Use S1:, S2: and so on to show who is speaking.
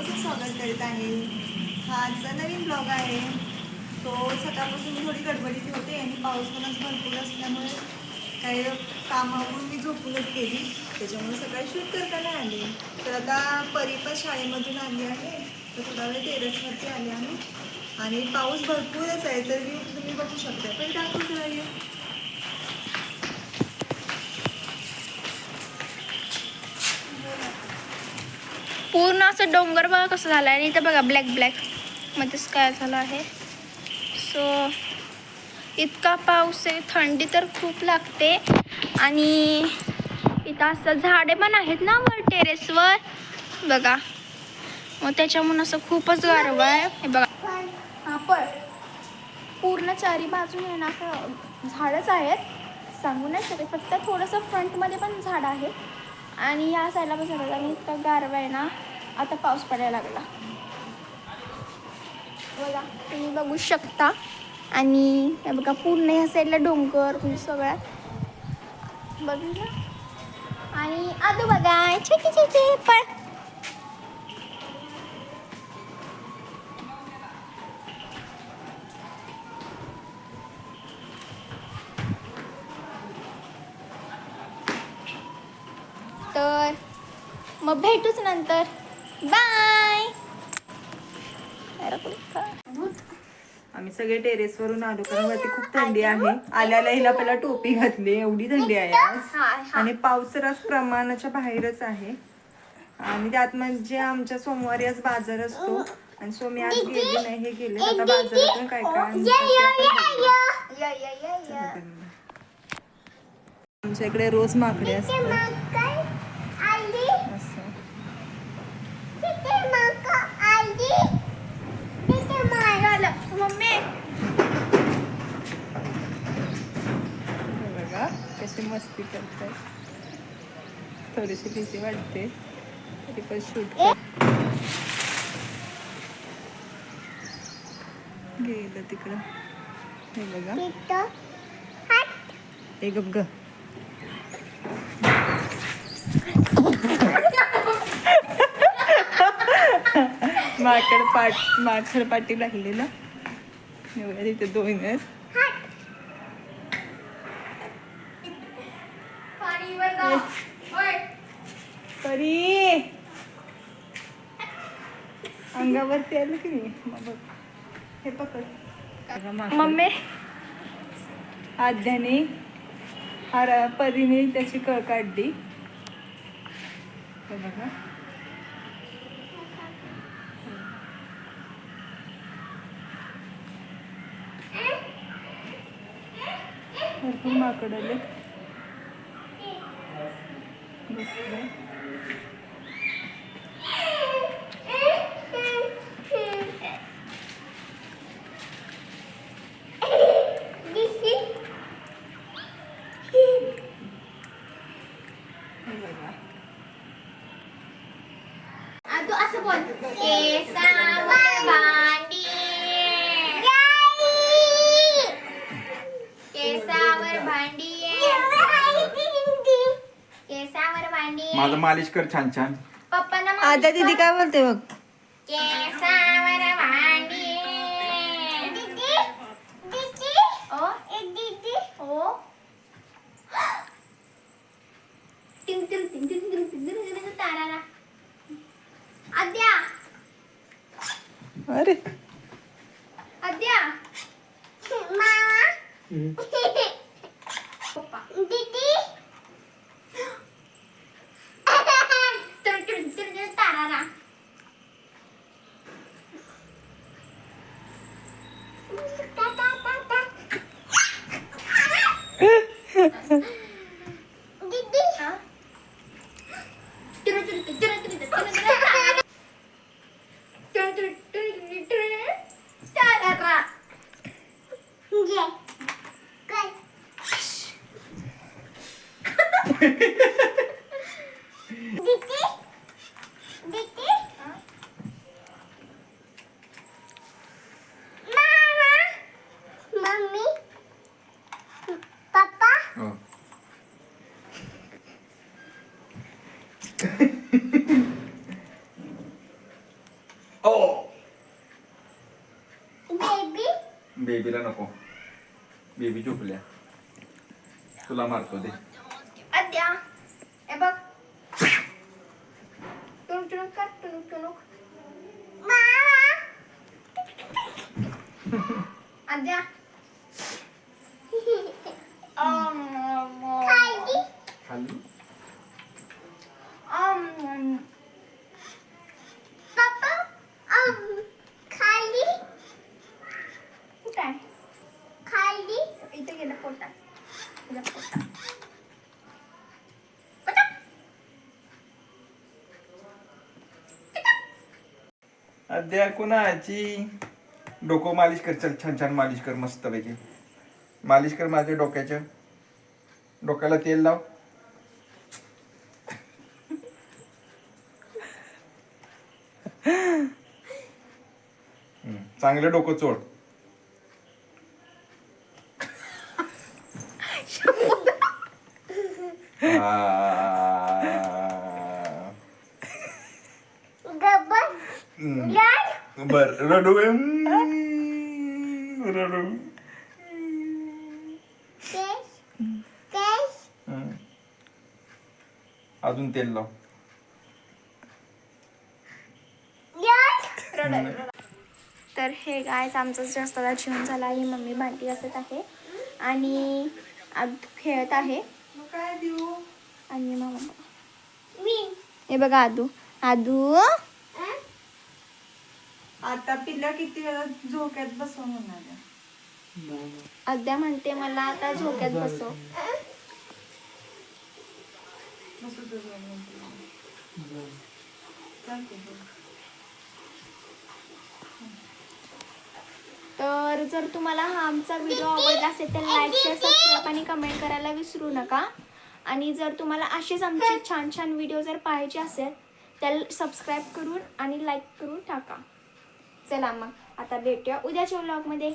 S1: मनापासून स्वागत करीत आहे. हा आजचा नवीन ब्लॉग आहे. तो सकाळपासून मी थोडी गडबडीत होते आणि पाऊस पणच भरपूर असल्यामुळे काही कामावरून मी झोपूनच गेली. त्याच्यामुळे सकाळी शूट करताना आले. तर आता परी पण शाळेमधून आली आहे. तर थोडा वेळ टेरेसवरती आले आम्ही आणि पाऊस भरपूरच आहे. तर मी तुम्ही बघू शकता. पण दाखवून राहिले
S2: पूर्ण असं डोंगर बघा कसं झालं आहे आणि इथं बघा ब्लॅक ब्लॅक मध्येच काय झालं आहे. सो इतका पाऊस आहे थंडी तर खूप लागते. आणि इथं असं झाडे पण आहेत ना वर टेरेसवर बघा. मग त्याच्यामुळं असं खूपच गारवा आहे. हे बघा. हा पण पूर्ण चारी बाजूने आहे ना असं झाडच आहेत. सांगू नाही शकत फक्त थोडंसं फ्रंटमध्ये पण झाड आहे आणि या साईडला पण झाडं आणि इतका गारवा आहे ना. आता पाऊस पडायला लागला. बघा तुम्ही बघू शकता. आणि हे बघा पूर्ण ह्या साईडला डोंगर म्हणजे सगळ्या बघितलं? आणि आजू बघा छोटे छोटे पण. तर मग भेटूच नंतर. बाय.
S1: आम्ही सगळे टेरेसवरून आलो कारण वरती खूप थंडी आहे. आल्याला हिला पहिला टोपी घातली एवढी थंडी आहे आज. आणि आज प्रमाणाच्या बाहेरच आहे. आणि त्यात म्हणजे आमच्या सोमवारी आज बाजार असतो. आणि सो मी आज गेली नाही हे गेले. आता बाजारातून काय काय. आमच्या इकडे रोज माकडे असतात असं
S2: मम्मी
S1: हे बघा कशी मस्ती करतात थोडीशी भीती वाटते तरी पण शूट गेलं तिकडं. हे बघा. हे गप ग. माकड पाट माकड पाटी लागली ना हे तिथे दोन आहेत. परी अंगावरती आलं की नाही? मग बघ. हे पकड.
S2: मम्मी.
S1: आद्याने हार परीने त्याची कळ काढली. बघा. भरपूर माकड आले बसले
S2: Aduh asapun. Eh, sah.
S3: माझं मालिश कर छान छान.
S2: पप्पांना
S1: दीदी काय बोलते बघ?
S2: केसावर भांडी ओ? ओ टिंग टिंग टिंग टिंग टिंग टिंग टिंग टिंग तारारा आद्या.
S1: अरे.
S2: आद्या. पप्पा
S3: Oh. Oh. Baby? Lah nak
S2: kau. બે બીજું ખુલ્યા ખુલ્લા મારતો દે અદ્યા એ
S3: બક
S2: ટુણુક ટુણુક કર ટુણુક ટુણુક મા અદ્યા
S3: अद्या कुणाची? डोकं मालिश कर चल छान छान मालिश कर मस्त पैकी मालिश कर माझ्या डोक्याच्या डोक्याला तेल लाव. चांगलं डोकं चोड बर रडू. रडू. अजून तेल लाव.
S2: तर हे गायच आमचं जास्त जेवण झालं आहे. मम्मी भांडी घासत आहे. आणि खेळत आहे. आणि मग हे बघा आदू. आदू.
S1: आता पिल्ला किती वेळा झोक्यात बसवून होणार आहे.
S2: अद्या म्हणते मला आता झोक्यात बसव
S1: बसू दे दोन मिनिटं. चालतंय, बरं.
S2: तर जर तुम्हाला हा आमचा व्हिडिओ आवडला असेल तर लाईक शेअर सबस्क्राईब आणि कमेंट करायला विसरू नका आणि जर तुम्हाला असेच आमचे छान छान व्हिडिओ जर पाहायचे असेल तर सबस्क्राईब करून आणि लाईक करून टाका चला मग. आता भेटूया उद्याच्या व्लॉगमध्ये